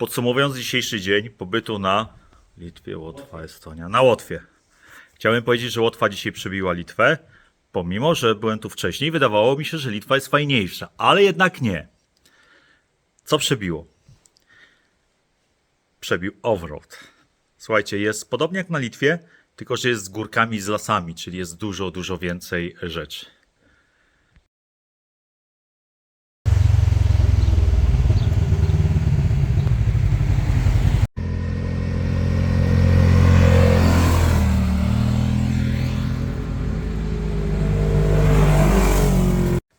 Podsumowując dzisiejszy dzień pobytu na Litwie, Łotwa, Estonia, na Łotwie. Chciałem powiedzieć, że Łotwa dzisiaj przebiła Litwę, pomimo, że byłem tu wcześniej, wydawało mi się, że Litwa jest fajniejsza, ale jednak nie. Co przebiło? Przebił offroad. Słuchajcie, jest podobnie jak na Litwie, tylko że jest z górkami z lasami, czyli jest dużo, dużo więcej rzeczy.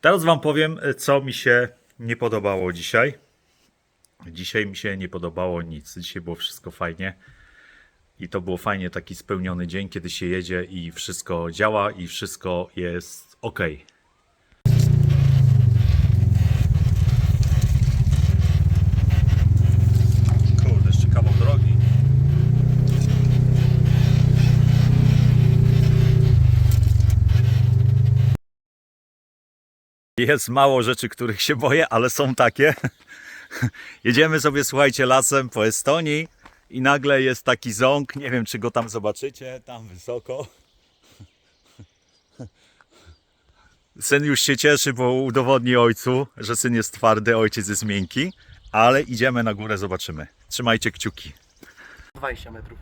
Teraz Wam powiem, co mi się nie podobało dzisiaj. Dzisiaj mi się nie podobało nic. Dzisiaj było wszystko fajnie. I to było fajnie taki spełniony dzień, kiedy się jedzie i wszystko działa i wszystko jest ok. Jest mało rzeczy, których się boję, ale są takie. Jedziemy sobie, słuchajcie, lasem po Estonii i nagle jest taki ząg. Nie wiem, czy go tam zobaczycie, tam wysoko. Syn już się cieszy, bo udowodni ojcu, że syn jest twardy, ojciec jest miękki. Ale idziemy na górę, zobaczymy. Trzymajcie kciuki. 20 metrów.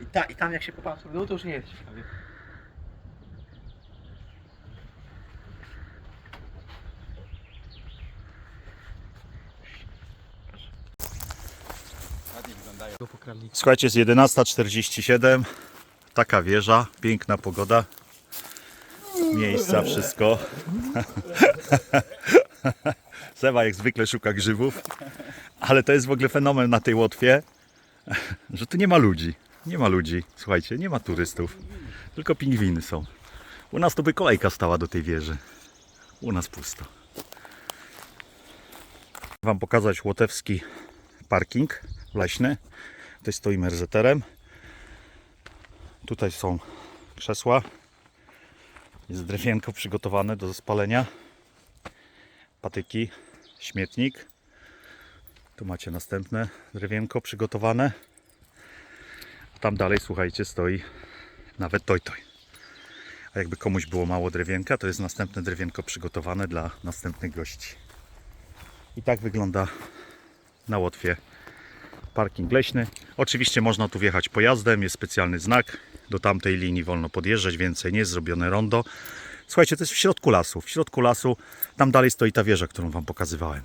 I, ta, I tam jak się popatrzy w dół, to już nie jest ciekawie. Słuchajcie, jest 11.47. Taka wieża, piękna pogoda. Miejsca, wszystko. Sewa jak zwykle szuka grzybów. Ale to jest w ogóle fenomen na tej Łotwie, że tu nie ma ludzi. Nie ma ludzi, słuchajcie, nie ma turystów. Tylko pingwiny są. U nas to by kolejka stała do tej wieży. U nas pusto. Wam pokazać łotewski parking leśny. Tutaj stoimy RZR-em. Tutaj są krzesła. Jest drewienko przygotowane do spalenia. Patyki, śmietnik. Tu macie następne drewienko przygotowane. A tam dalej, słuchajcie, stoi nawet toj-toj. A jakby komuś było mało drewienka, to jest następne drewienko przygotowane dla następnych gości. I tak wygląda na Łotwie parking leśny. Oczywiście można tu wjechać pojazdem, jest specjalny znak. Do tamtej linii wolno podjeżdżać, więcej nie jest zrobione rondo. Słuchajcie, to jest w środku lasu. W środku lasu, tam dalej stoi ta wieża, którą Wam pokazywałem.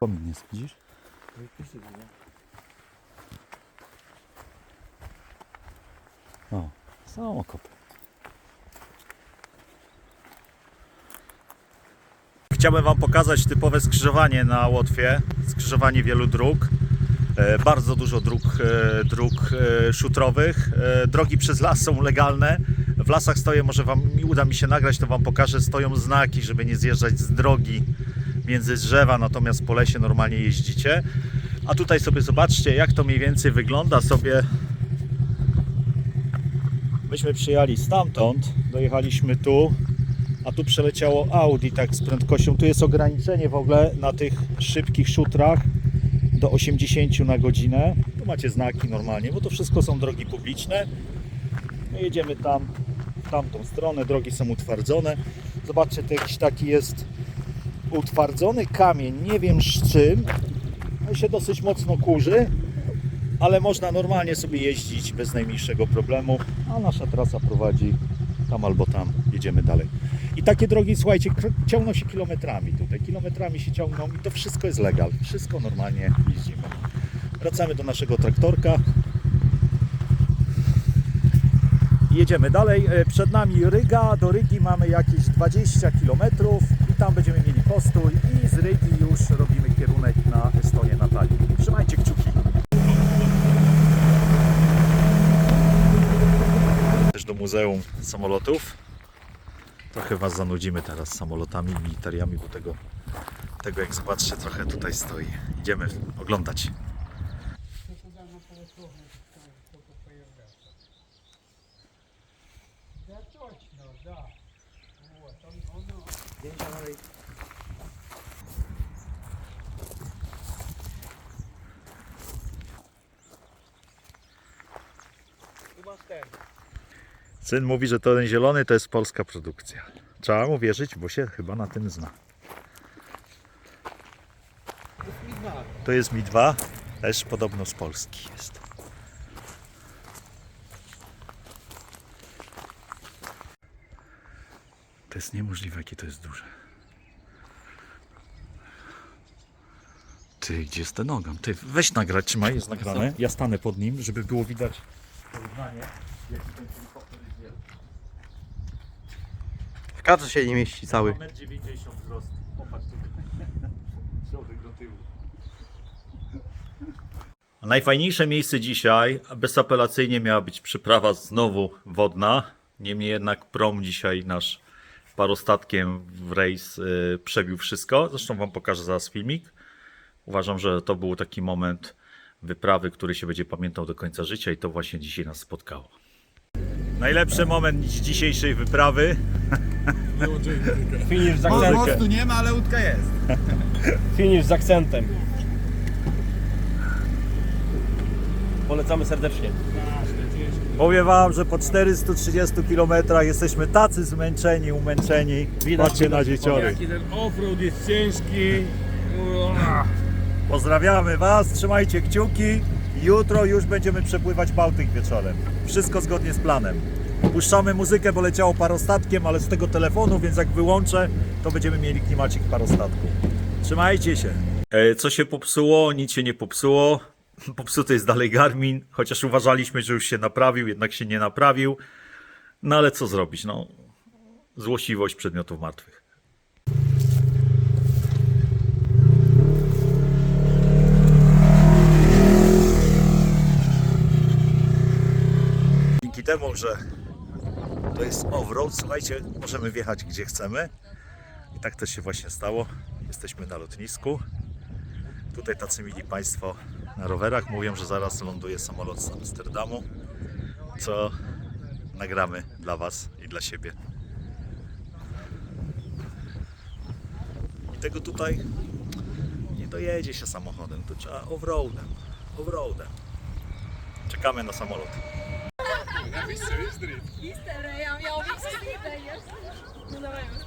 Pomnik jest, widzisz? O, są okopy. Chciałbym Wam pokazać typowe skrzyżowanie na Łotwie. Skrzyżowanie wielu dróg. E, Bardzo dużo dróg, e, dróg e, szutrowych. Drogi przez las są legalne. W lasach stoję, może Wam uda mi się nagrać, to Wam pokażę. Stoją znaki, żeby nie zjeżdżać z drogi między drzewa, natomiast po lesie normalnie jeździcie. A tutaj sobie zobaczcie, jak to mniej więcej wygląda sobie. Myśmy przyjechali stamtąd, dojechaliśmy tu, a tu przeleciało Audi tak z prędkością. Tu jest ograniczenie w ogóle na tych szybkich szutrach do 80 na godzinę. Tu macie znaki normalnie, bo to wszystko są drogi publiczne. My jedziemy tam, w tamtą stronę, drogi są utwardzone. Zobaczcie, to jakiś taki jest utwardzony kamień, nie wiem z czym. On się dosyć mocno kurzy, ale można normalnie sobie jeździć bez najmniejszego problemu, a nasza trasa prowadzi tam albo tam, jedziemy dalej. Takie drogi, słuchajcie, ciągną się kilometrami tutaj, kilometrami się ciągną i to wszystko jest legal, wszystko normalnie jeździmy. Wracamy do naszego traktorka. Jedziemy dalej. E, Przed nami Ryga. Do Rygi mamy jakieś 20 km i tam będziemy mieli postój i z Rygi już robimy kierunek na Estonię, na Tallinn. Trzymajcie kciuki. Też do Muzeum Samolotów. Trochę Was zanudzimy teraz samolotami, militariami, bo tego, tego jak zobaczcie trochę tutaj stoi. Idziemy oglądać. Да точно, да. Вот, он, оно. Zdjęcia Syn mówi, że ten zielony to jest polska produkcja. Trzeba mu wierzyć, bo się chyba na tym zna. To jest Mi 2, też podobno z Polski jest. To jest niemożliwe, jakie to jest duże. Ty, gdzie jest ten ogon? Ty, weź nagrać, trzymaj, jest nagrane. Ja stanę pod nim, żeby było widać porównanie, jaki ten helikopter wielki. W kadrze się nie mieści cały. 1,90 m wzrost. Popatrz tutaj. Środek do tyłu. Najfajniejsze miejsce dzisiaj, bezapelacyjnie miała być przyprawa znowu wodna. Niemniej jednak prom dzisiaj nasz parostatkiem w rejs y, przebił wszystko. Zresztą Wam pokażę zaraz filmik. Uważam, że to był taki moment wyprawy, który się będzie pamiętał do końca życia i to właśnie dzisiaj nas spotkało. Najlepszy moment dzisiejszej wyprawy. Finish z akcentem. nie ma, ale łódka jest. Finish z akcentem. Polecamy serdecznie. Powiem wam, że po 430 km jesteśmy tacy zmęczeni, umęczeni. Patrzcie na dzieciory. Jaki ten offroad jest ciężki. Pozdrawiamy was, trzymajcie kciuki. Jutro już będziemy przepływać Bałtyk wieczorem. Wszystko zgodnie z planem. Puszczamy muzykę, bo leciało parostatkiem, ale z tego telefonu, więc jak wyłączę, to będziemy mieli klimacik parostatku. Trzymajcie się. E, co się popsuło? Nic się nie popsuło. Popsuty jest dalej Garmin, chociaż uważaliśmy, że już się naprawił, jednak się nie naprawił. No ale co zrobić? No, złośliwość przedmiotów martwych. Temu, że to jest offroad, słuchajcie, możemy wjechać gdzie chcemy. I tak też się właśnie stało. Jesteśmy na lotnisku. Tutaj tacy mili Państwo na rowerach mówią, że zaraz ląduje samolot z Amsterdamu, co nagramy dla Was i dla siebie. I tego tutaj nie dojedzie się samochodem, to trzeba offroadem. Offroadem. Czekamy na samolot. Jā, viss ir izdarīts. Iztērējām jau visas idejas. Nu, davai, mēs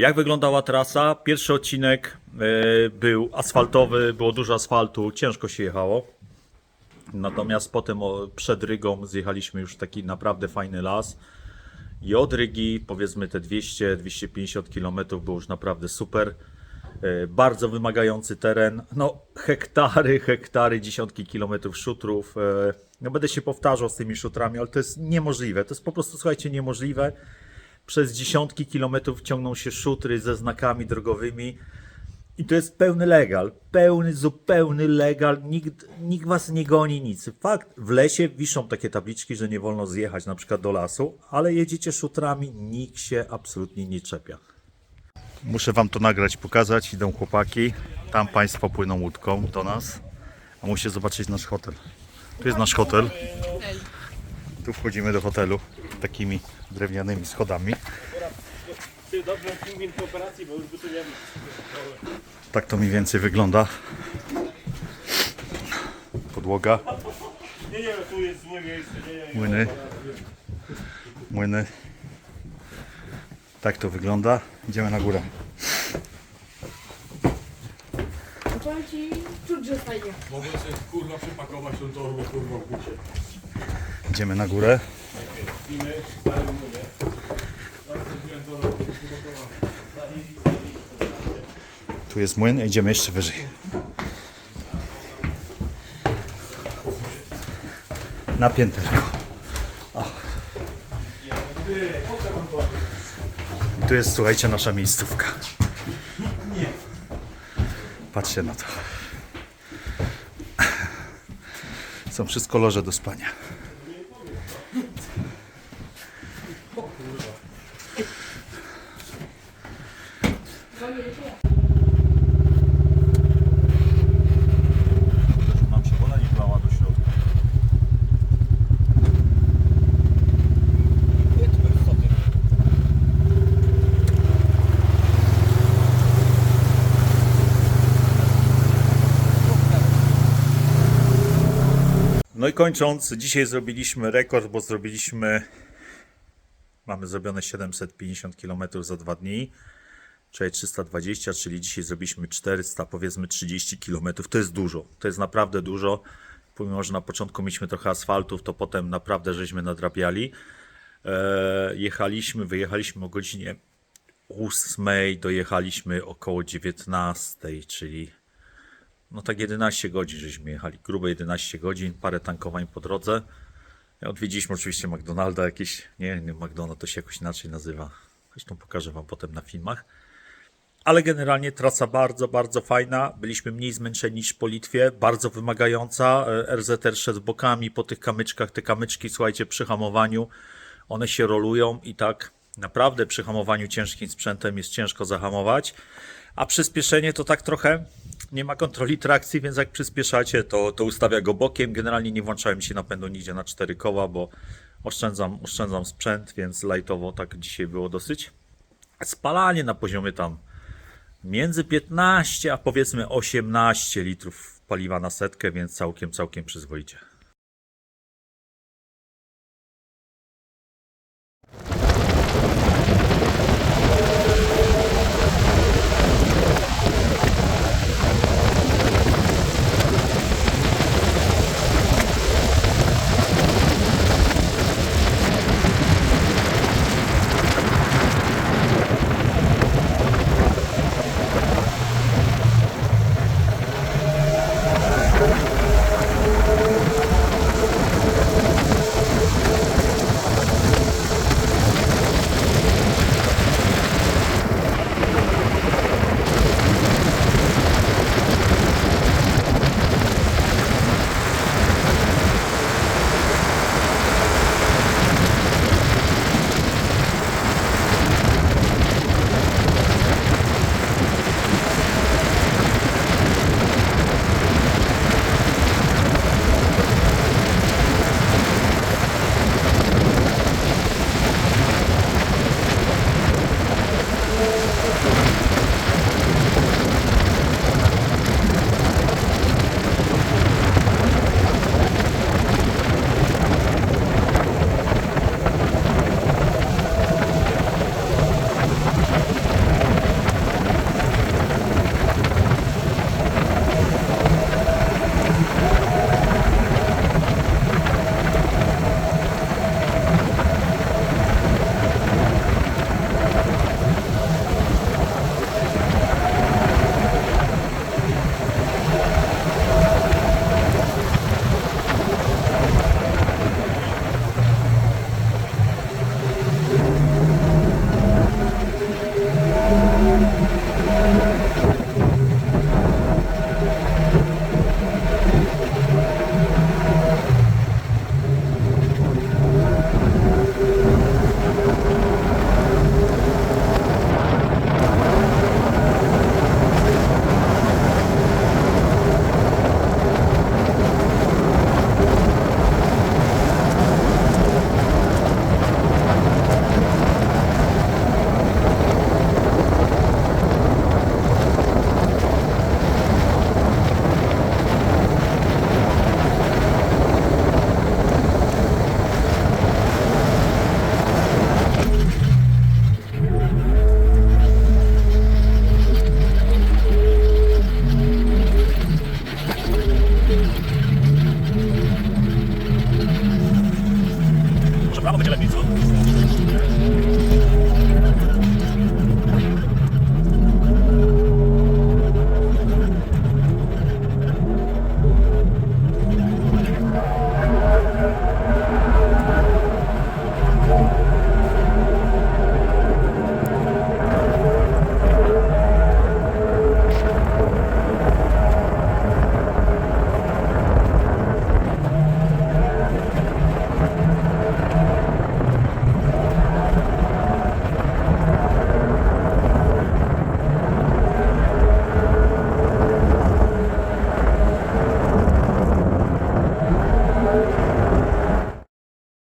Jak wyglądała trasa? Pierwszy odcinek e, był asfaltowy, było dużo asfaltu, ciężko się jechało. Natomiast potem przed Rygą zjechaliśmy już taki naprawdę fajny las. I od Rygi, powiedzmy te 200-250 km było już naprawdę super. E, Bardzo wymagający teren. No, hektary, hektary, dziesiątki kilometrów szutrów. E, No, będę się powtarzał z tymi szutrami, ale to jest niemożliwe. To jest po prostu, słuchajcie, niemożliwe przez dziesiątki kilometrów ciągną się szutry ze znakami drogowymi. I to jest pełny legal, pełny, zupełny legal, nikt, nikt was nie goni, nic. Fakt, w lesie wiszą takie tabliczki, że nie wolno zjechać na przykład do lasu, ale jedziecie szutrami, nikt się absolutnie nie czepia. Muszę wam to nagrać, pokazać, idą chłopaki, tam państwo płyną łódką do nas, a musicie zobaczyć nasz hotel. Tu jest nasz hotel. Tu wchodzimy do hotelu takimi drewnianymi schodami. Ty dobrze pingwin kooperacji, bo już by tu nie wiem. Tak to mniej więcej wygląda. Podłoga, Nie, nie, tu jest złe miejsce. Młyny. Młyny. Tak to wygląda. Idziemy na górę. Powiem ci, czuć, że fajnie. Mogę sobie kurwa przypakować tą torbę kurwa w bucie. Idziemy na górę. Mówię. Tu jest młyn, idziemy jeszcze wyżej. Na pięterku. Tu jest, słuchajcie, nasza miejscówka. Patrzcie na to. Są wszystko loże do spania. I kończąc, dzisiaj zrobiliśmy rekord, bo zrobiliśmy, mamy zrobione 750 km za dwa dni, czyli 320, czyli dzisiaj zrobiliśmy 400, powiedzmy 30 km. To jest dużo, to jest naprawdę dużo. Pomimo, że na początku mieliśmy trochę asfaltów, to potem naprawdę żeśmy nadrabiali. E, jechaliśmy, wyjechaliśmy o godzinie 8, dojechaliśmy około 19, czyli no tak 11 godzin żeśmy jechali, grube 11 godzin, parę tankowań po drodze. Odwiedziliśmy oczywiście McDonalda jakieś, nie, nie McDonald to się jakoś inaczej nazywa. Zresztą pokażę Wam potem na filmach. Ale generalnie trasa bardzo, bardzo fajna. Byliśmy mniej zmęczeni niż po Litwie, bardzo wymagająca. E, RZR szedł bokami po tych kamyczkach. Te kamyczki, słuchajcie, przy hamowaniu one się rolują i tak naprawdę przy hamowaniu ciężkim sprzętem jest ciężko zahamować. A przyspieszenie to tak trochę nie ma kontroli trakcji, więc jak przyspieszacie, to, to ustawia go bokiem. Generalnie nie włączałem się napędu nigdzie na cztery koła, bo oszczędzam, oszczędzam sprzęt, więc lightowo tak dzisiaj było dosyć. Spalanie na poziomie tam między 15 a powiedzmy 18 litrów paliwa na setkę, więc całkiem, całkiem przyzwoicie.